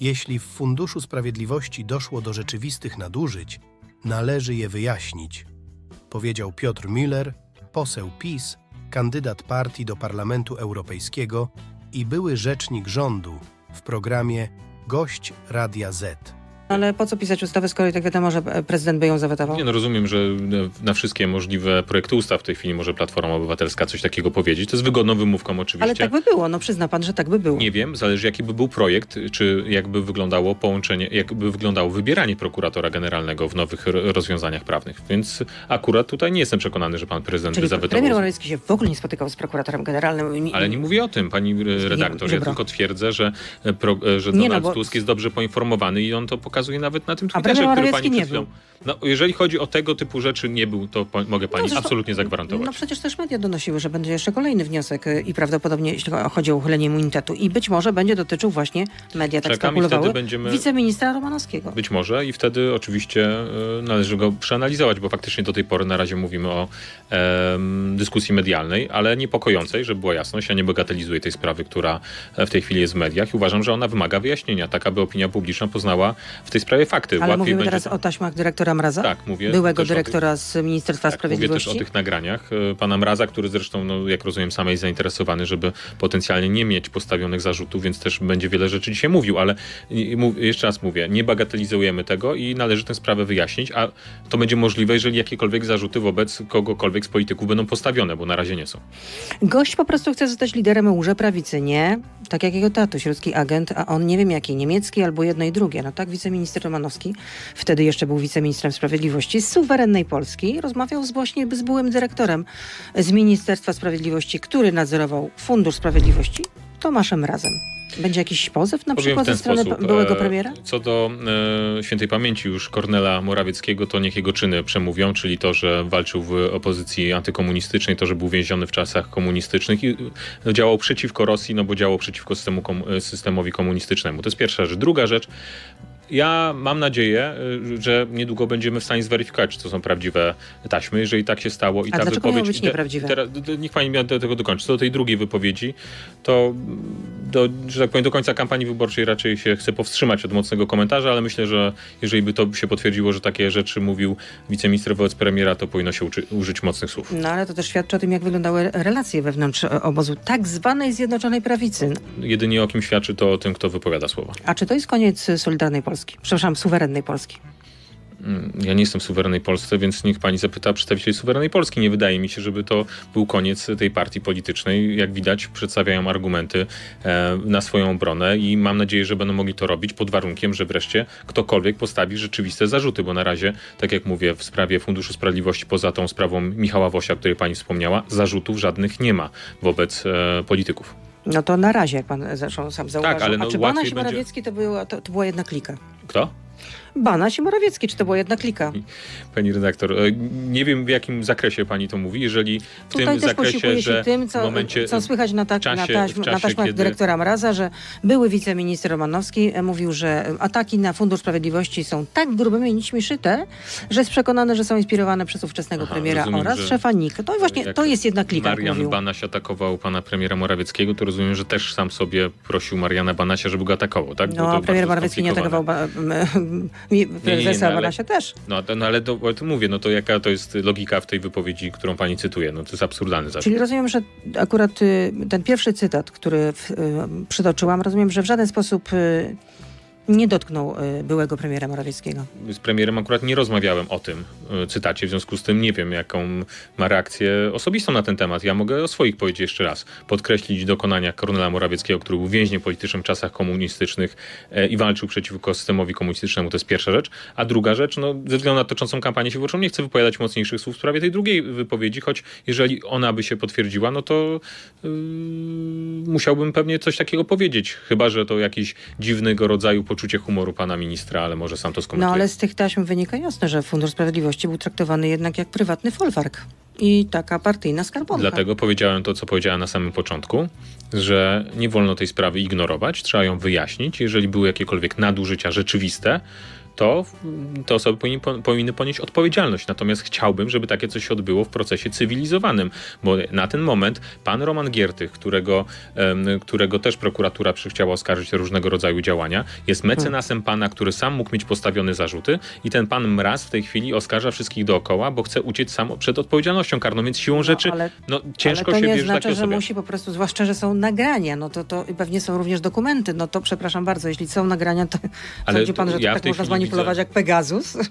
Jeśli w Funduszu Sprawiedliwości doszło do rzeczywistych nadużyć, należy je wyjaśnić, powiedział Piotr Müller, poseł PiS, kandydat partii do Parlamentu Europejskiego i były rzecznik rządu w programie Gość Radia Z. Ale po co pisać ustawę, skoro i tak wiadomo, że prezydent by ją zawetował? Nie no, rozumiem, że na wszystkie możliwe projekty ustaw w tej chwili może Platforma Obywatelska coś takiego powiedzieć. To jest wygodną wymówką oczywiście. Ale tak by było, no przyzna pan, że tak by było. Nie wiem, zależy jaki by był projekt, czy jakby wyglądało połączenie, jakby wyglądało wybieranie prokuratora generalnego w nowych rozwiązaniach prawnych. Więc akurat tutaj nie jestem przekonany, że pan prezydent Czyli by zawetował. premier Morawiecki się w ogóle nie spotykał z prokuratorem generalnym. Ale nie mówię o tym, pani redaktor. Ja tylko twierdzę, że, pro, że Nie, no Donald bo- Tusk jest dobrze poinformowany i on to pokazuje nawet na tym Twitterze, który pani nie przed chwilą... No, jeżeli chodzi o tego typu rzeczy nie był, to po, mogę pani No zresztą- absolutnie zagwarantować. No przecież też media donosiły, że będzie jeszcze kolejny wniosek y, i prawdopodobnie jeśli chodzi o uchylenie immunitetu i być może będzie dotyczył właśnie, media tak Czekam wtedy będziemy- wiceministra Romanowskiego. Być może i wtedy oczywiście e, należy go przeanalizować, bo faktycznie do tej pory na razie mówimy o em, dyskusji medialnej, ale niepokojącej, żeby była jasność. Ja nie bagatelizuję tej sprawy, która e, w tej chwili jest w mediach i uważam, że ona wymaga wyjaśnienia, tak aby opinia publiczna poznała w tej sprawie fakty. Ale Łatwiej mówimy będzie teraz o taśmach dyrektora Mraza? Tak, mówię Byłego o tych- dyrektora z Ministerstwa Tak, mówię też Sprawiedliwości? o tych nagraniach e, pana Mraza, który zresztą, no, jak rozumiem, sam jest zainteresowany, żeby potencjalnie nie mieć postawionych zarzutów, więc też będzie wiele rzeczy dzisiaj mówił, ale jeszcze raz mówię, nie bagatelizujemy tego i należy tę sprawę wyjaśnić, a to będzie możliwe, jeżeli jakiekolwiek zarzuty wobec kogokolwiek z polityków będą postawione, bo na razie nie są. Gość po prostu chce zostać liderem łże prawicy, nie? Tak jak jego tatuś, ruski agent, a on nie wiem jaki, niemiecki albo jedno i drugie. No tak, wiceminister Romanowski, wtedy jeszcze był wiceministrem sprawiedliwości z suwerennej Polski, rozmawiał z właśnie z byłym dyrektorem z Ministerstwa Sprawiedliwości, który nadzorował Fundusz Sprawiedliwości, Tomaszem Razem. Będzie jakiś pozew na Powiem przykład ze strony sposób, byłego e, premiera? Co do e, świętej pamięci już Kornela Morawieckiego, to niech jego czyny przemówią, czyli to, że walczył w opozycji antykomunistycznej, to, że był więziony w czasach komunistycznych i e, działał przeciwko Rosji, no bo działał przeciwko systemu, systemowi komunistycznemu. To jest pierwsza rzecz. Druga rzecz, ja mam nadzieję, y, że niedługo będziemy w stanie zweryfikować, czy to są prawdziwe taśmy. Jeżeli tak się stało i A ta dlaczego wypowiedź. być te- nieprawdziwe? D- niech pani mnie do tego dokończy. Co do tej drugiej wypowiedzi, to do, że tak powiem, do końca kampanii wyborczej raczej się chcę powstrzymać od mocnego komentarza, ale myślę, że jeżeli by to się potwierdziło, że takie rzeczy mówił wiceminister wobec premiera, to powinno się uczy, użyć mocnych słów. No ale to też świadczy o tym, jak wyglądały relacje wewnątrz e, obozu tak zwanej Zjednoczonej Prawicy. Jedynie o kim świadczy to o tym, kto wypowiada słowa. A czy to jest koniec Solidarnej Polski? Przepraszam, suwerennej Polski. Mm, Ja nie jestem w suwerennej Polsce, więc niech pani zapyta przedstawicieli suwerennej Polski. Nie wydaje mi się, żeby to był koniec tej partii politycznej. Jak widać, przedstawiają argumenty e, na swoją obronę i mam nadzieję, że będą mogli to robić pod warunkiem, że wreszcie ktokolwiek postawi rzeczywiste zarzuty, bo na razie, tak jak mówię, w sprawie Funduszu Sprawiedliwości, poza tą sprawą Michała Wosia, o której pani wspomniała, zarzutów żadnych nie ma wobec e, polityków. No to na razie, jak pan zresztą sam zauważył. ale no A czy łatwiej Banaś i będzie- Morawiecki to, to, to była jedna klika? Kto? Banaś i Morawiecki, czy to była jedna klika? Pani redaktor, e, nie wiem w jakim zakresie pani to mówi. Jeżeli w Tutaj tym też zakresie, posiłkuje się że tym, w co, momencie co słychać na, w czasie- na, w taśm, na czasie, taśmach kiedy- dyrektora Mraza, że były wiceminister Romanowski e, mówił, że ataki na Fundusz Sprawiedliwości są tak grubymi nićmi szyte, że jest przekonany, że są inspirowane przez ówczesnego Aha, premiera rozumiem, oraz że- szefa NIK. No i właśnie to jest jedna klika, Marian mówił. Banaś atakował pana premiera Morawieckiego, to rozumiem, że też sam sobie prosił Mariana Banasia, żeby go atakował, tak? Bo to No, premier Morawiecki nie atakował ba- m- m- prezesa ale- też. No, no ale to, to mówię, no to jaka to jest logika w tej wypowiedzi, którą pani cytuje? No to jest absurdalny zarzut. Czyli rozumiem, że akurat y, ten pierwszy cytat, który y, przytoczyłam, rozumiem, że w żaden sposób y, nie dotknął y, byłego premiera Morawieckiego. Z premierem akurat nie rozmawiałem o tym y, cytacie, w związku z tym nie wiem, jaką ma reakcję osobistą na ten temat. Ja mogę o swoich powiedzieć jeszcze raz. Podkreślić dokonania Kornela Morawieckiego, który był więźniem politycznym w czasach komunistycznych e, i walczył przeciwko systemowi komunistycznemu. To jest pierwsza rzecz. A druga rzecz, no, ze względu na toczącą kampanię się wyborczą, nie chcę wypowiadać mocniejszych słów w sprawie tej drugiej wypowiedzi, choć jeżeli ona by się potwierdziła, no to yy, musiałbym pewnie coś takiego powiedzieć. Chyba, że to jakiś dziwnego rodzaju poczucie humoru pana ministra, ale może sam to skomentuje. No ale z tych taśm wynika jasne, że Fundusz Sprawiedliwości był traktowany jednak jak prywatny folwark i taka partyjna skarbonka. Dlatego powiedziałem to, co powiedziałem na samym początku, że nie wolno tej sprawy ignorować, trzeba ją wyjaśnić. Jeżeli były jakiekolwiek nadużycia rzeczywiste, to te osoby powinny, po- powinny ponieść odpowiedzialność. Natomiast chciałbym, żeby takie coś się odbyło w procesie cywilizowanym, bo na ten moment pan Roman Giertych, którego, którego też prokuratura chciała oskarżyć o różnego rodzaju działania, jest mecenasem pana, który sam mógł mieć postawione zarzuty i ten pan Mraz w tej chwili oskarża wszystkich dookoła, bo chce uciec sam przed odpowiedzialnością karną, więc siłą rzeczy ale- no, ciężko ale to się nie wierzy znaczy, takiej że osobie. musi po prostu, zwłaszcza, że są nagrania, no to, to pewnie są również dokumenty, no to przepraszam bardzo, jeśli są nagrania, to Ale sądzi pan, że to ja tak tej można widzę- jak Pegasus? E,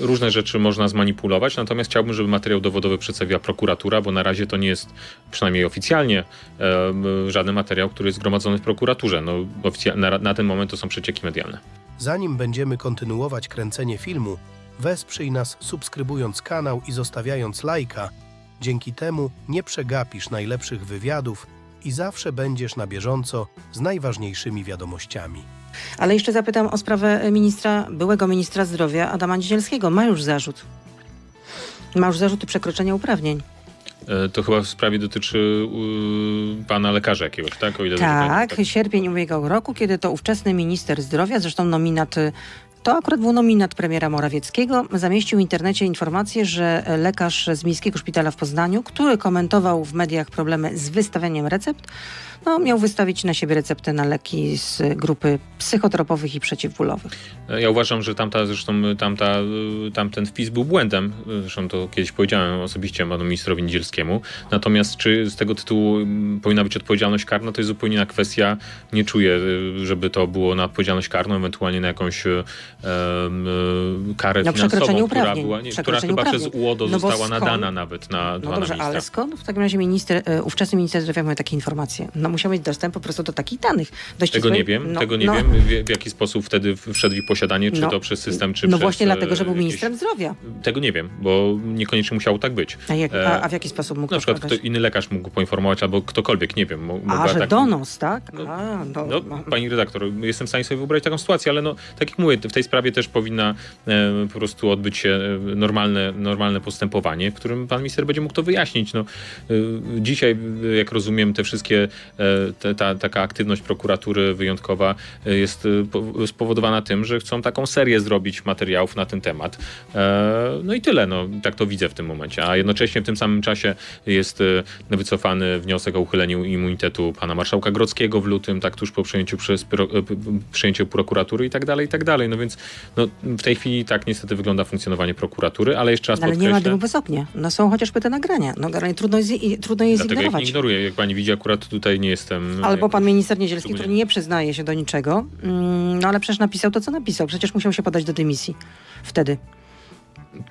Różne rzeczy można zmanipulować, natomiast chciałbym, żeby materiał dowodowy przedstawiła prokuratura, bo na razie to nie jest, przynajmniej oficjalnie, e, żaden materiał, który jest zgromadzony w prokuraturze. No, na, na ten moment to są przecieki medialne. Zanim będziemy kontynuować kręcenie filmu, wesprzyj nas subskrybując kanał i zostawiając lajka. Dzięki temu nie przegapisz najlepszych wywiadów i zawsze będziesz na bieżąco z najważniejszymi wiadomościami. Ale jeszcze zapytam o sprawę ministra, byłego ministra zdrowia Adama Niedzielskiego. Ma już zarzut. Ma już zarzuty przekroczenia uprawnień. E, To chyba w sprawie dotyczy y, pana lekarza jakiegoś, tak? O ile dobrze Tak, sierpień ubiegłego roku, kiedy to ówczesny minister zdrowia, zresztą nominat, y, to akurat był nominat premiera Morawieckiego, zamieścił w internecie informację, że lekarz z Miejskiego Szpitala w Poznaniu, który komentował w mediach problemy z wystawianiem recept, no, miał wystawić na siebie receptę na leki z grupy psychotropowych i przeciwbólowych. E, Ja uważam, że tamta, zresztą y, tamta, y, tamten wpis był błędem. Zresztą to kiedyś powiedziałem osobiście panu ministrowi Niedzielskiemu. Natomiast czy z tego tytułu powinna być odpowiedzialność karna, to jest zupełnie inna kwestia. Nie czuję, y, żeby to było na odpowiedzialność karną, ewentualnie na jakąś y, karę Na finansową, która, była, nie, która chyba uprawnień. przez UODO No została skąd? nadana nawet na No dobrze, ale skąd w takim razie minister, y, ówczesny minister zdrowia miał takie informacje? No musiał mieć dostęp po prostu do takich danych. Do Tego nie wiem, no, tego nie no, wiem, w, w jaki sposób wtedy wszedł w posiadanie, czy No, to przez system, czy No przez... właśnie e, dlatego, że był jakieś- ministrem zdrowia. Tego nie wiem, bo niekoniecznie musiało tak być. A, jak, E, a, a w jaki sposób mógł Na przykład kto, inny lekarz mógł poinformować, albo ktokolwiek, nie wiem. A, że tak- donos, tak? No, A, no, No, no. pani redaktor, jestem w stanie sobie wyobrazić taką sytuację, ale no, tak jak mówię, w tej sprawie też powinna e, po prostu odbyć się e, normalne, normalne postępowanie, w którym pan minister będzie mógł to wyjaśnić. No, e, dzisiaj, jak rozumiem, te wszystkie, te, ta, taka aktywność prokuratury wyjątkowa jest po- spowodowana tym, że chcą taką serię zrobić materiałów na ten temat. No i tyle, no, tak to widzę w tym momencie. A jednocześnie w tym samym czasie jest wycofany wniosek o uchyleniu immunitetu pana marszałka Grodzkiego w lutym, tak tuż po przejęciu przez przejęciu prokuratury i tak dalej, i tak dalej. No więc no, w tej chwili tak niestety wygląda funkcjonowanie prokuratury, ale jeszcze raz No, ale nie ma dymu bez ognia. No są chociażby te nagrania. No trudno, jest, trudno je dlatego ja ich nie zignorować. ignoruję. Jak pani widzi, akurat tutaj nie jestem... Albo pan minister Niedzielski, który nie przyznaje się do niczego, mm, no ale przecież napisał to, co napisał. Przecież musiał się podać do dymisji wtedy.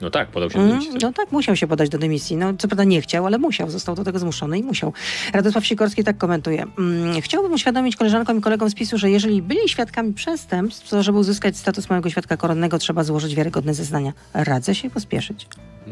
No tak, podał się Mm, do dymisji. no tak, musiał się podać do dymisji. No co prawda nie chciał, ale musiał. Został do tego zmuszony i musiał. Radosław Sikorski tak komentuje. Mm, chciałbym uświadomić koleżankom i kolegom z PiSu, że jeżeli byli świadkami przestępstw, to żeby uzyskać status małego świadka koronnego, trzeba złożyć wiarygodne zeznania. Radzę się pospieszyć.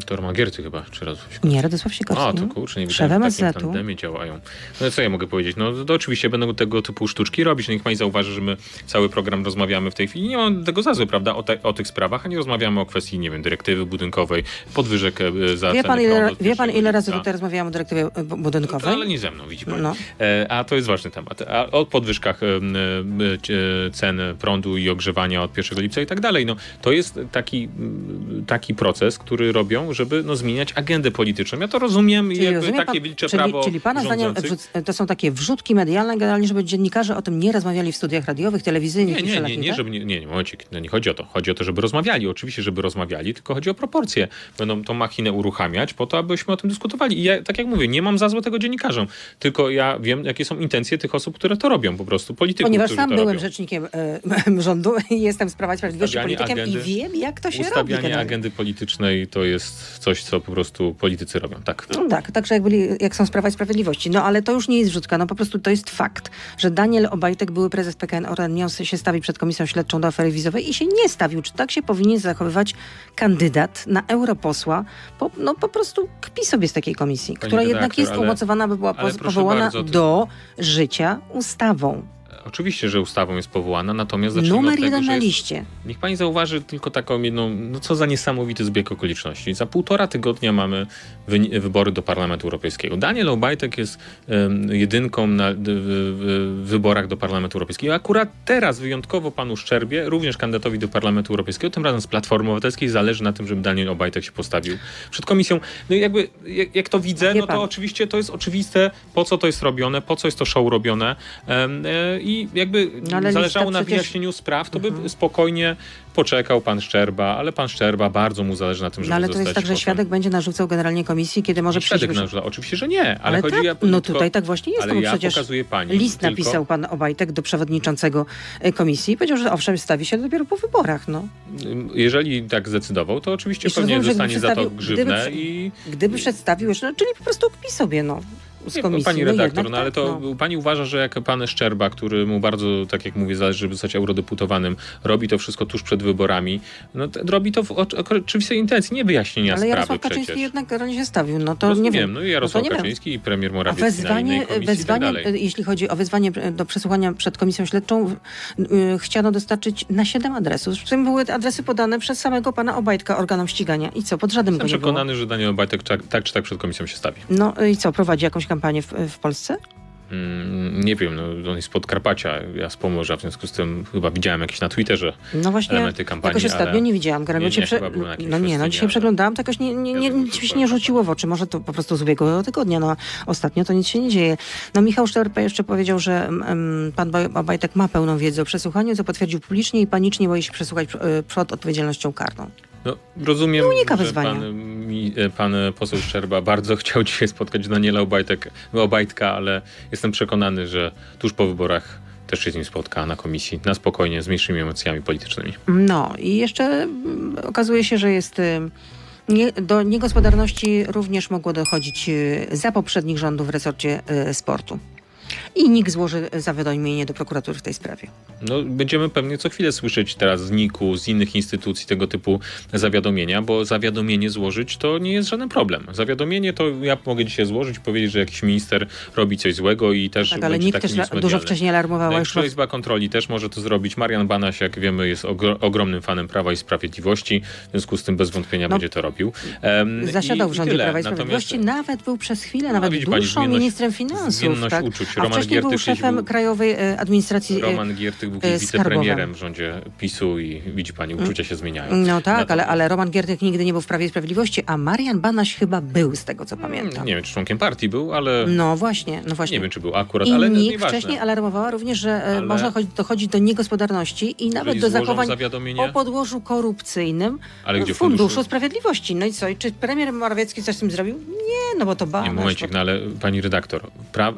To Roman Gierty chyba, czy raz. Nie, Radosław Sikorski. A, to kurczę, nie Szef wiedziałem, że w takim tandemie działają. No co ja mogę powiedzieć? No to oczywiście będą tego typu sztuczki robić. No, niech pani zauważy, że my cały program rozmawiamy w tej chwili. Nie mam tego za złe, prawda, o, te, o tych sprawach, a nie rozmawiamy o kwestii, nie wiem, dyrektywy budynkowej, podwyżek e, za Wie pan, ceny ile, prądu wie pan, ile razy tutaj rozmawiałam o dyrektywie e, bu- budynkowej? Ale nie ze mną, widzi. No. E, A to jest ważny temat. A o podwyżkach em, e, cie- cen prądu i ogrzewania od 1 lipca i tak dalej. No, to jest taki, taki proces, który robią, żeby no, zmieniać agendę polityczną. Ja to rozumiem i Czyli, rozumie takie pan, wilcze czyli, prawo czyli pana zdaniem to są takie wrzutki medialne, generalnie, żeby dziennikarze o tym nie rozmawiali w studiach radiowych, telewizyjnych Nie, i nie, nie, nie, tak? żeby nie, nie, nie, momencik, no nie chodzi o to. Chodzi o to, żeby rozmawiali. Oczywiście, żeby rozmawiali, tylko chodzi o proporcje. Będą tą machinę uruchamiać po to, abyśmy o tym dyskutowali. I ja, tak jak mówię, nie mam za złe tego dziennikarzom, tylko ja wiem, jakie są intencje tych osób, które to robią, po prostu polityków, Ponieważ sam byłem robią. rzecznikiem e, rządu i jestem z Prawa i Sprawiedliwości politykiem agendy- i wiem, jak to się robi. Ustawianie agendy politycznej to jest coś, co po prostu politycy robią. Tak. No tak, także jak, byli, jak są z Prawa i Sprawiedliwości. No ale to już nie jest wrzutka, no po prostu to jest fakt, że Daniel Obajtek, były prezes PKN Orlen, się stawić przed Komisją Śledczą do afery wizowej i się nie stawił. Czy tak się powinien zachowywać kandydat na europosła? Po, no po prostu kpi sobie z takiej komisji, która jednak redaktor, jest ale- umocowana, by była ale powołana bardzo, do życia ustawą. Oczywiście, że ustawą jest powołana, natomiast zacznijmy Numer od jeden że na jest, liście. Niech pani zauważy tylko taką jedną, no co za niesamowity zbieg okoliczności. Za półtora tygodnia mamy wyni- wybory do Parlamentu Europejskiego. Daniel Obajtek jest em, jedynką na w, w, wyborach do Parlamentu Europejskiego. Akurat teraz wyjątkowo panu Szczerbie, również kandydatowi do Parlamentu Europejskiego, tym razem z Platformy Obywatelskiej, zależy na tym, żeby Daniel Obajtek się postawił przed komisją. No i jakby, jak, jak to widzę, Wie no to oczywiście to jest oczywiste, po co to jest robione, po co jest to show robione em, e, i jakby No ale zależało na przecież- wyjaśnieniu spraw, to by Mhm. spokojnie poczekał pan Szczerba, ale pan Szczerba bardzo mu zależy na tym, żeby No ale to jest tak, że świadek będzie narzucał generalnie komisji, kiedy może przyjść... Świadek narzuca. Oczywiście, że nie, ale, Ale chodzi tak, ja, no tylko- tutaj tak właśnie jest, ale no ja przecież pokazuję pani. List tylko, napisał pan Obajtek do przewodniczącego e, komisji i powiedział, że owszem, stawi się dopiero po wyborach. No. Jeżeli tak zdecydował, to oczywiście pewnie rozumiem, dostanie za to grzywnę gdyby i Gdyby przedstawił już, no, czyli po prostu kpi sobie no, z komisji. Pani no redaktor, jednak no ale tak, to no. pani uważa, że jak pan Szczerba, który mu bardzo, tak jak mówię, zależy, żeby zostać eurodeputowanym, robi to wszystko tuż przed wyborami, no to robi to w oczy- oczywistej intencji, nie wyjaśnienia Ale sprawy Jarosław Kaczyński przecież. jednak rano się stawił, no to nie wiem. no i Jarosław no nie wiem. Kaczyński i premier A Morawiecki na wezwanie, wezwanie i tak dalej. e, jeśli chodzi o wezwanie do przesłuchania przed komisją śledczą, w- y, chciano dostarczyć na siedem adresów. W tym były adresy podane przez samego pana Obajtka organom ścigania. I co, pod żadnym Jestem przekonany, że Daniel Obajtek czak- tak czy tak przed komisją się stawi. No i co, prowadzi jakąś kampanię w, w Polsce? Mm, nie wiem, no, on jest z Podkarpacia, ja z Pomorza, w związku z tym chyba widziałem jakieś na Twitterze No właśnie, elementy kampanii, jakoś ostatnio nie widziałam. Nie, nie, prze... No nie, no dzisiaj ale- przeglądałam, to jakoś nie, nie, nie, nic się nie rzuciło w oczy. Może to po prostu z ubiegłego tygodnia, no ostatnio to nic się nie dzieje. No Michał Szczerpa jeszcze powiedział, że mm, pan Baj- Obajtek ma pełną wiedzę o przesłuchaniu, co potwierdził publicznie i panicznie boi się przesłuchać e, przed odpowiedzialnością karną. No, rozumiem, unika że wyzwania. pan, mi, e, pan poseł Szczerba bardzo chciał dzisiaj spotkać Daniela Obajtek, Obajtka, ale jestem przekonany, że tuż po wyborach też się z nim spotka na komisji, na spokojnie, z mniejszymi emocjami politycznymi. No i jeszcze mm, okazuje się, że jest... Nie, do niegospodarności również mogło dochodzić y, za poprzednich rządów w resorcie y, sportu. I NIK złoży zawiadomienie do prokuratury w tej sprawie. No, będziemy pewnie co chwilę słyszeć teraz z NIK-u, z innych instytucji tego typu zawiadomienia, bo zawiadomienie złożyć to nie jest żaden problem. Zawiadomienie to ja mogę dzisiaj złożyć i powiedzieć, że jakiś minister robi coś złego i też Tak, ale NIK też dużo wcześniej alarmowała już. Najwyższa Izba Kontroli też może to zrobić. Marian Banaś, jak wiemy, jest ogro- ogromnym fanem Prawa i Sprawiedliwości, w związku z tym bez wątpienia No, będzie to robił. Em, Zasiadał i- w i rządzie tyle. Prawa i Natomiast- Sprawiedliwości, nawet był przez chwilę, No, nawet dłuższą ministrem finansów. zmienność Tak? uczuć. Roman wcześniej był Giertych kiedyś szefem był- Krajowej e, Administracji. e, Roman Giertych był e, wicepremierem w rządzie PiSu i widzi pani, uczucia się zmieniają. No tak, ale, Natomiast- ale Roman Giertych nigdy nie był w Prawie i Sprawiedliwości, a Marian Banaś chyba był, z tego co pamiętam. Nie wiem, czy członkiem partii był, ale No właśnie, no właśnie. nie wiem, czy był akurat, I ale nieważne. wcześniej alarmowała również, że Ale- można chodzić, dochodzić do niegospodarności i nawet Jeżeli do zachowań o podłożu korupcyjnym ale gdzie Funduszu funduszu? Sprawiedliwości. No i co? Czy premier Morawiecki coś z tym zrobił? Nie, no bo to Banaś. Nie, momencik, no ale pani redaktor, pra, e,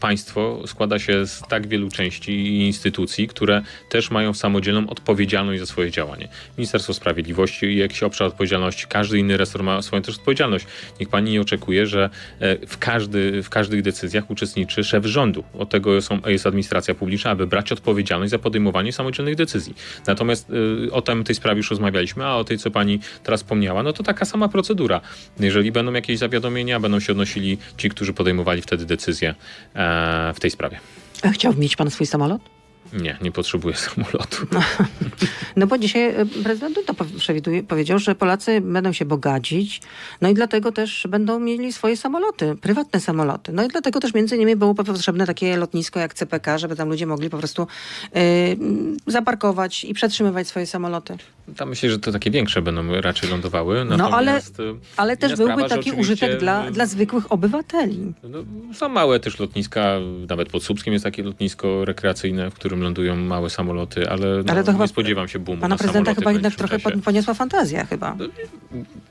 państwo składa się z tak wielu części i instytucji, które też mają samodzielną odpowiedzialność za swoje działanie. Ministerstwo Sprawiedliwości jakiś obszar odpowiedzialności, każdy inny resort ma swoją też odpowiedzialność. Niech pani nie oczekuje, że e, w, każdy, w każdych decyzjach uczestniczy szef rządu. Od tego są, jest administracja publiczna, aby brać odpowiedzialność za podejmowanie samodzielnych decyzji. Natomiast e, o tym, tej sprawie już rozmawialiśmy, a o tej, co pani teraz wspomniała, no to taka sama procedura. Jeżeli będą jakieś zawiadomienia, będą się odnosili ci, którzy podejmowali wtedy decyzje e, w tej sprawie. A chciałby mieć pan swój samolot? Nie, nie potrzebuję samolotu. No bo dzisiaj e, prezydent pow- przewiduje, powiedział, że Polacy będą się bogacić, no i dlatego też będą mieli swoje samoloty, prywatne samoloty. No i dlatego też między innymi było potrzebne takie lotnisko jak CPK, żeby tam ludzie mogli po prostu m, zaparkować i przetrzymywać swoje samoloty. Tam myślę, że to takie większe będą raczej lądowały. No, ale- Natomiast, e, Ale też byłby taki użytek dla, dla zwykłych obywateli. No, są małe też lotniska, nawet pod Słupskiem jest takie lotnisko rekreacyjne, w którym lądują małe samoloty, ale, no, Ale to chyba nie spodziewam się boomu Pana na prezydenta chyba jednak trochę czasie. poniosła fantazja chyba.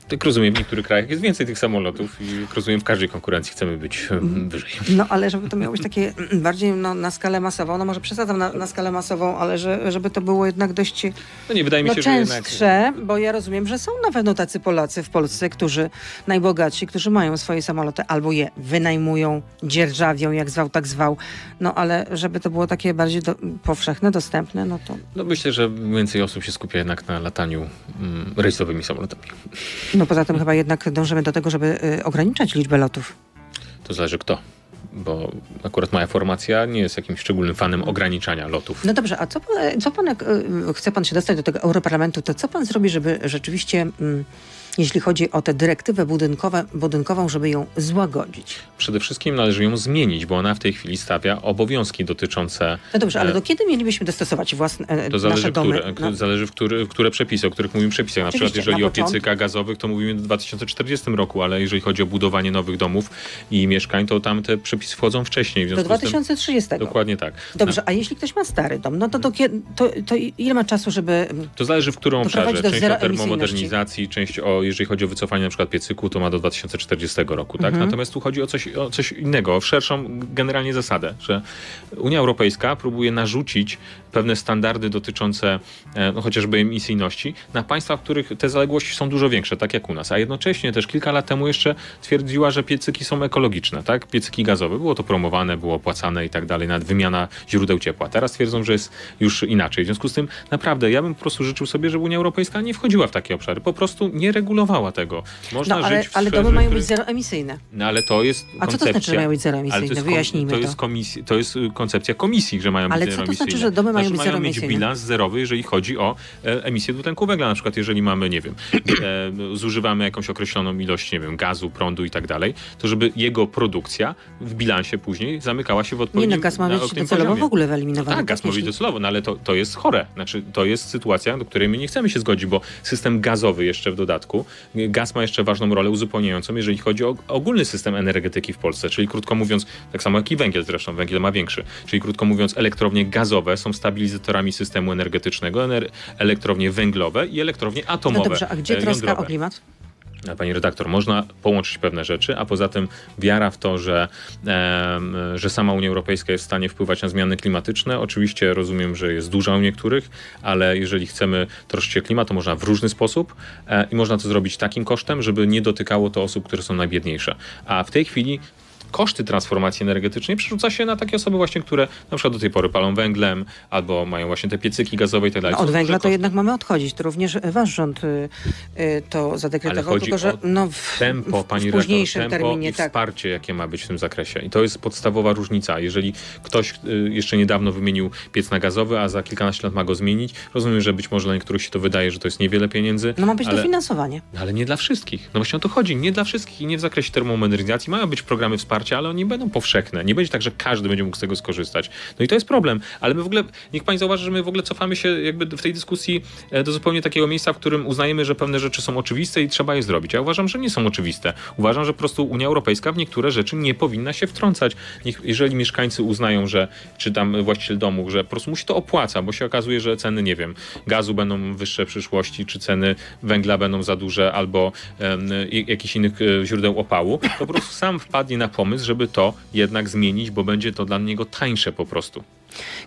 Tak rozumiem, w niektórych krajach jest więcej tych samolotów i rozumiem, w każdej konkurencji chcemy być e, wyżej. No ale żeby to miało być takie mm, bardziej no, na skalę masową, no może przesadzam na, na skalę masową, ale że, żeby to było jednak dość No nie, wydaje mi no, się, że częstsze, bo ja rozumiem, że są na pewno tacy Polacy w Polsce, którzy najbogatsi, którzy mają swoje samoloty albo je wynajmują, dzierżawią, jak zwał, tak zwał. No ale żeby to było takie bardziej do, powszechne, dostępne, no to No myślę, że więcej osób się skupia jednak na lataniu mm, rejsowymi samolotami. no poza tym chyba jednak dążymy do tego, żeby y, ograniczać liczbę lotów. To zależy kto. Bo akurat moja formacja nie jest jakimś szczególnym fanem ograniczania lotów. No dobrze, a co, pan- co pan, jak y, chce pan się dostać do tego Europarlamentu, to co pan zrobi, żeby rzeczywiście, mm, jeśli chodzi o tę dyrektywę budynkową, żeby ją złagodzić? Przede wszystkim należy ją zmienić, bo ona w tej chwili stawia obowiązki dotyczące. No dobrze, ale e, do kiedy mielibyśmy dostosować własne, e, To zależy, nasze domy? które, No, zależy w które, przepisy, o których mówimy przepisach. Na przykład jeżeli na o piecykach gazowych, to mówimy w 2040 roku, ale jeżeli chodzi o budowanie nowych domów i mieszkań, to tam te przepisy wchodzą wcześniej. Do związku z tym, 2030. dokładnie tak. Dobrze, a jeśli ktoś ma stary dom, no to, do to, to ile ma czasu, żeby... To zależy w Doprowadzić obszarze. Część o termomodernizacji, część o, jeżeli chodzi o wycofanie na przykład piecyku, to ma do 2040 roku, tak? Mhm. Natomiast tu chodzi o coś, o coś innego, o szerszą generalnie zasadę, że Unia Europejska próbuje narzucić pewne standardy dotyczące e, no, chociażby emisyjności na państwa, w których te zaległości są dużo większe, tak jak u nas. A jednocześnie też kilka lat temu jeszcze twierdziła, że piecyki są ekologiczne, tak? Piecyki gazowe. Było to promowane, było opłacane i tak dalej, nawet wymiana źródeł ciepła. Teraz twierdzą, że jest już inaczej. W związku z tym naprawdę ja bym po prostu życzył sobie, żeby Unia Europejska nie wchodziła w takie obszary. Po prostu nie regulowała tego. Można No ale, żyć w ale domy mają być zeroemisyjne. No ale to jest A co to koncepcja. znaczy, że mają być Ale zeroemisyjne? to jest, Wyjaśnijmy to to. jest, komisji, to jest y, koncepcja komisji, że mają Ale być co to znaczy, zeroemisyjne. że domy mają Znaczy, być mają mieć bilans zerowy, jeżeli chodzi o e, emisję dwutlenku węgla. Na przykład jeżeli mamy, nie wiem, e, zużywamy jakąś określoną ilość, nie wiem, gazu, prądu i tak dalej, to żeby jego produkcja w bilansie później zamykała się w Nie odpowiednim no, gaz ma być docelowo poziomie. w ogóle No wyeliminowany. tak, gaz ma być docelowo, no ale to, to jest chore. Znaczy, to jest sytuacja, do której my nie chcemy się zgodzić, bo system gazowy jeszcze w dodatku, gaz ma jeszcze ważną rolę uzupełniającą, jeżeli chodzi o ogólny system energetyki w Polsce, czyli krótko mówiąc, tak samo jak i węgiel zresztą, węgiel ma większy, czyli krótko mówiąc, elektrownie gazowe są stabilizatorami systemu energetycznego, ener- elektrownie węglowe i elektrownie No atomowe. dobrze, a gdzie e, troska jądrowe. o klimat? Pani redaktor, można połączyć pewne rzeczy, a poza tym wiara w to, że, em, że sama Unia Europejska jest w stanie wpływać na zmiany klimatyczne. Oczywiście rozumiem, że jest duża u niektórych, ale jeżeli chcemy troszczyć się klimat, to można w różny sposób e, i można to zrobić takim kosztem, żeby nie dotykało to osób, które są najbiedniejsze. A w tej chwili koszty transformacji energetycznej przerzuca się na takie osoby właśnie, które na przykład do tej pory palą węglem, albo mają właśnie te piecyki gazowe i tak dalej. No, od węgla to koszty. jednak mamy odchodzić. To również wasz rząd y, y, to zadekretował, chodzi tylko że no, w, tempo, w, pani w późniejszym redaktor, tempo terminie. i Tak. wsparcie, jakie ma być w tym zakresie. I to jest podstawowa różnica. Jeżeli ktoś y, jeszcze niedawno wymienił piec na gazowy, a za kilkanaście lat ma go zmienić, rozumiem, że być może dla niektórych się to wydaje, że to jest niewiele pieniędzy. No ma być ale, dofinansowanie. no, ale nie dla wszystkich. No właśnie o to chodzi. Nie dla wszystkich i nie w zakresie termomodernizacji. Mają być programy wsparcia, ale one nie będą powszechne. Nie będzie tak, że każdy będzie mógł z tego skorzystać. No i to jest problem. Ale my w ogóle, niech pani zauważy, że my w ogóle cofamy się jakby w tej dyskusji e, do zupełnie takiego miejsca, w którym uznajemy, że pewne rzeczy są oczywiste i trzeba je zrobić. Ja uważam, że nie są oczywiste. Uważam, że po prostu Unia Europejska w niektóre rzeczy nie powinna się wtrącać. Niech, jeżeli mieszkańcy uznają, że, czy tam właściciel domu, że po prostu mu się to opłaca, bo się okazuje, że ceny, nie wiem, gazu będą wyższe w przyszłości, czy ceny węgla będą za duże, albo i- jakichś innych e, źródeł opału, to po prostu sam wpadnie na pomysł, żeby to jednak zmienić, bo będzie to dla niego tańsze po prostu.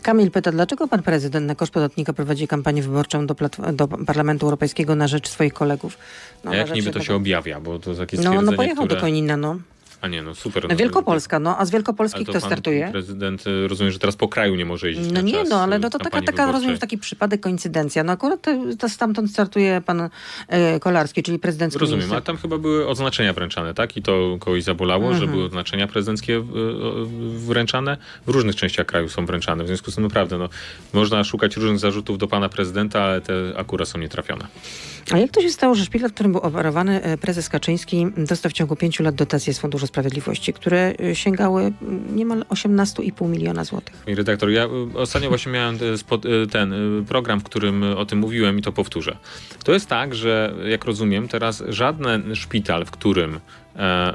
Kamil pyta, dlaczego pan prezydent na koszt podatnika prowadzi kampanię wyborczą do, do Parlamentu Europejskiego na rzecz swoich kolegów? No, A jak niby to tego- się objawia, bo to takie No, no pojechał które... do Konina, no. A nie, no super. no Wielkopolska, no. A z Wielkopolski to kto startuje? prezydent, y, rozumiem, że teraz po kraju nie może jeździć No nie, no ale y, no to taka, kampanii taka rozumiem, że taki przypadek, koincydencja. No akurat to, to stamtąd startuje pan e, Kolarski, czyli prezydencki Rozumiem, minister. ale tam chyba były odznaczenia wręczane, tak? I to kogoś zabolało, że Mhm. były odznaczenia prezydenckie y, y, wręczane. W różnych częściach kraju są wręczane. W związku z tym naprawdę, no, można szukać różnych zarzutów do pana prezydenta, ale te akurat są nietrafione. A jak to się stało, że szpital, w którym był operowany e, prezes Kaczyński, dostał w ciągu pięciu lat dotacje z Funduszu Sprawiedliwości, które e, sięgały mm, niemal 18,5 miliona złotych? Pani redaktor, ja y, ostatnio właśnie miałem y, y, ten program, w którym o tym mówiłem i to powtórzę. To jest tak, że jak rozumiem, teraz żaden szpital, w którym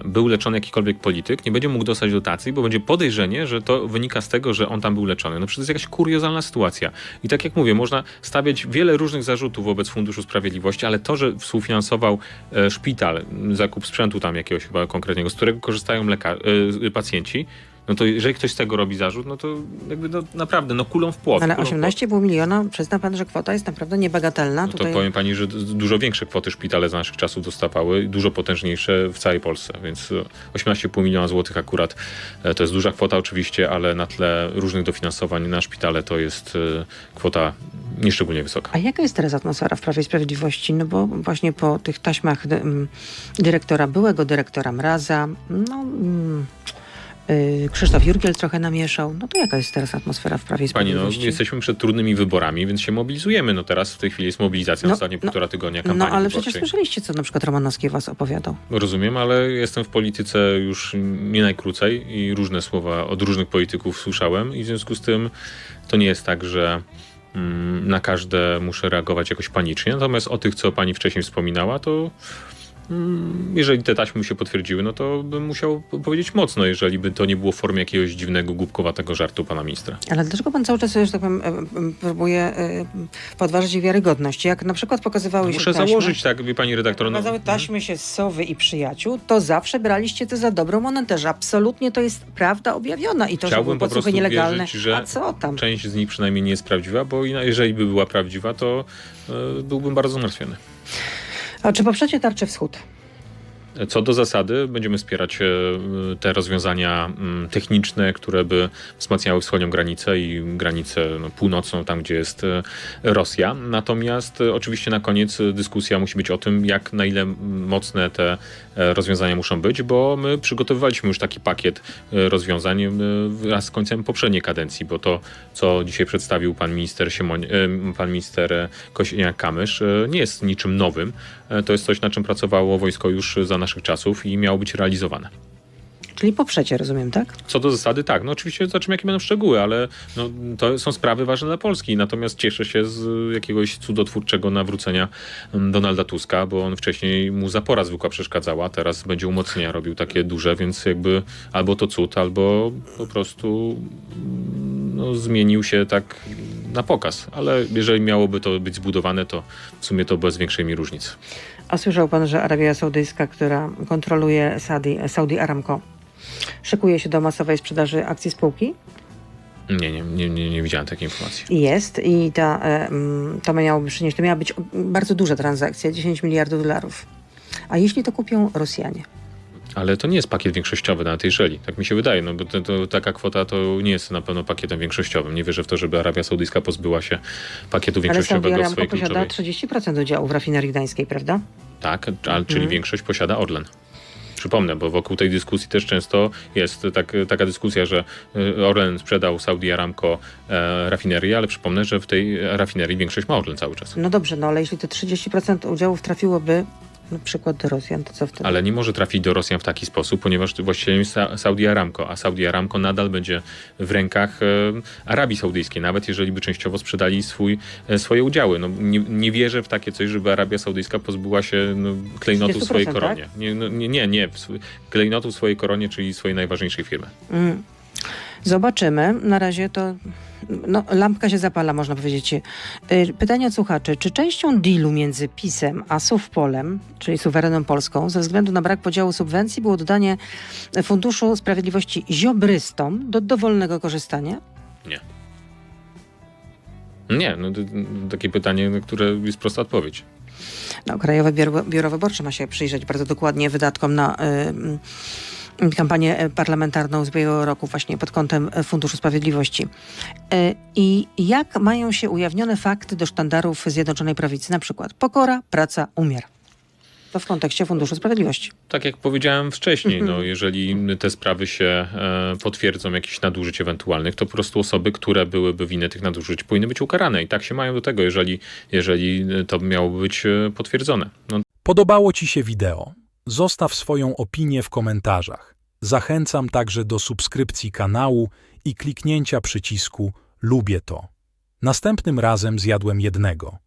był leczony jakikolwiek polityk, nie będzie mógł dostać dotacji, bo będzie podejrzenie, że to wynika z tego, że on tam był leczony. No przecież to jest jakaś kuriozalna sytuacja. I tak jak mówię, można stawiać wiele różnych zarzutów wobec Funduszu Sprawiedliwości, ale to, że współfinansował e, szpital, zakup sprzętu tam jakiegoś chyba konkretnego, z którego korzystają lekar- e, pacjenci, no to jeżeli ktoś z tego robi zarzut, no to jakby no, naprawdę, no kulą w płot. Ale kulą w płot. 18,5 miliona, przyzna pan, że kwota jest naprawdę niebagatelna. No to Tutaj powiem pani, że dużo większe kwoty szpitale za naszych czasów dostawały, dużo potężniejsze w całej Polsce, więc e, 18,5 miliona złotych akurat e, to jest duża kwota oczywiście, ale na tle różnych dofinansowań na szpitale to jest e, kwota nieszczególnie wysoka. A jaka jest teraz atmosfera w Prawie i Sprawiedliwości? No bo właśnie po tych taśmach dyrektora, byłego dyrektora Mraza, no... mm, Krzysztof Jurgiel trochę namieszał. No to jaka jest teraz atmosfera w Prawie i Pani, no, jesteśmy przed trudnymi wyborami, więc się mobilizujemy. No teraz w tej chwili jest mobilizacja, No, ostatnie no, półtora tygodnia no kampanii ale wyborczej. przecież słyszeliście, co na przykład Romanowski was opowiadał. Rozumiem, ale jestem w polityce już nie najkrócej i różne słowa od różnych polityków słyszałem i w związku z tym to nie jest tak, że mm, na każde muszę reagować jakoś panicznie. Natomiast o tych, co pani wcześniej wspominała, to jeżeli te taśmy się potwierdziły, no to bym musiał powiedzieć mocno, jeżeli by to nie było w formie jakiegoś dziwnego, głupkowatego żartu pana ministra. Ale dlaczego pan cały czas, że tak powiem, e, próbuje e, podważyć wiarygodność? Jak na przykład pokazywały się Muszę założyć, tak, wie pani redaktor. No, Pokazały taśmy się z Sowy i przyjaciół, to zawsze braliście to za dobrą monetę, że absolutnie to jest prawda objawiona i to, że Chciałbym były po podsłuchy nielegalne. wierzyć, że A co tam? Część z nich przynajmniej nie jest prawdziwa, bo jeżeli by była prawdziwa, to e, byłbym bardzo zmartwiony. A czy poprzecie tarczę wschód? Co do zasady, będziemy wspierać e, te rozwiązania mm, techniczne, które by wzmacniały wschodnią granicę i granicę no, północną, tam gdzie jest e, Rosja. Natomiast e, oczywiście na koniec dyskusja musi być o tym, jak na ile mocne te rozwiązania muszą być, bo my przygotowywaliśmy już taki pakiet rozwiązań wraz z końcem poprzedniej kadencji, bo to, co dzisiaj przedstawił pan minister Siemoń, pan minister Kosiniak-Kamysz, nie jest niczym nowym. E, To jest coś, na czym pracowało wojsko już za naszych czasów i miało być realizowane. Czyli poprzecie, rozumiem, tak? Co do zasady, tak. No oczywiście zobaczymy, jakie będą szczegóły, ale no, to są sprawy ważne dla Polski. Natomiast cieszę się z jakiegoś cudotwórczego nawrócenia mm, Donalda Tuska, bo on wcześniej mu zapora zwykła przeszkadzała, teraz będzie umocnienia robił takie duże, więc jakby albo to cud, albo po prostu mm, no, zmienił się tak na pokaz. Ale jeżeli miałoby to być zbudowane, to w sumie to bez większej mi różnic. A słyszał pan, że Arabia Saudyjska, która kontroluje Saudi, Saudi Aramco, szykuje się do masowej sprzedaży akcji spółki? Nie, nie, nie, nie, nie widziałem takiej informacji. Jest i ta, e, mm, to miałoby przynieść, to miała być bardzo duża transakcja, 10 miliardów dolarów. A jeśli to kupią Rosjanie? Ale to nie jest pakiet większościowy nawet jeżeli, tak mi się wydaje, no bo to, to, taka kwota to nie jest na pewno pakietem większościowym. Nie wierzę w to, żeby Arabia Saudyjska pozbyła się pakietu Ale Saudi większościowego w Aramco swojej posiada kluczowej. 30% udziału w rafinerii gdańskiej, prawda? Tak, a, czyli Mhm. większość posiada Orlen. Przypomnę, bo wokół tej dyskusji też często jest tak, taka dyskusja, że y, Orlen sprzedał Saudi Aramco e, rafinerię, ale przypomnę, że w tej rafinerii większość ma Orlen cały czas. No dobrze, no ale jeśli te 30% udziałów trafiłoby na przykład do Rosjan, to co wtedy? Ale nie może trafić do Rosjan w taki sposób, ponieważ właścicielem jest Sa- Saudi Aramco, a Saudi Aramco nadal będzie w rękach Arabii Saudyjskiej, nawet jeżeli by częściowo sprzedali swój, e, swoje udziały. No, nie, nie wierzę w takie coś, żeby Arabia Saudyjska pozbyła się no, klejnotu w swojej 30%, koronie. Nie, no, nie, nie, nie klejnotu w swojej koronie, czyli swojej najważniejszej firmy. Mm. Zobaczymy. Na razie to no, lampka się zapala, można powiedzieć. Y, Pytanie od słuchaczy. Czy częścią dealu między PiSem a Sówpolem, czyli suwereną Polską, ze względu na brak podziału subwencji było dodanie Funduszu Sprawiedliwości ziobrystom do dowolnego korzystania? Nie, no, to- takie pytanie, na które jest prosta odpowiedź. No, Krajowe Biuro, Biuro Wyborcze ma się przyjrzeć bardzo dokładnie wydatkom na y, y, kampanię parlamentarną z ubiegłego roku właśnie pod kątem y, Funduszu Sprawiedliwości. Y, I jak mają się ujawnione fakty do sztandarów Zjednoczonej Prawicy? Na przykład pokora, praca, umiar. To w kontekście Funduszu Sprawiedliwości. Tak jak powiedziałem wcześniej, no, jeżeli te sprawy się e, potwierdzą, jakichś nadużyć ewentualnych, to po prostu osoby, które byłyby winne tych nadużyć, powinny być ukarane. I tak się mają do tego, jeżeli, jeżeli to miałoby być e, potwierdzone. No, Podobało Ci się wideo? Zostaw swoją opinię w komentarzach. Zachęcam także do subskrypcji kanału i kliknięcia przycisku Lubię to. Następnym razem zjadłem jednego.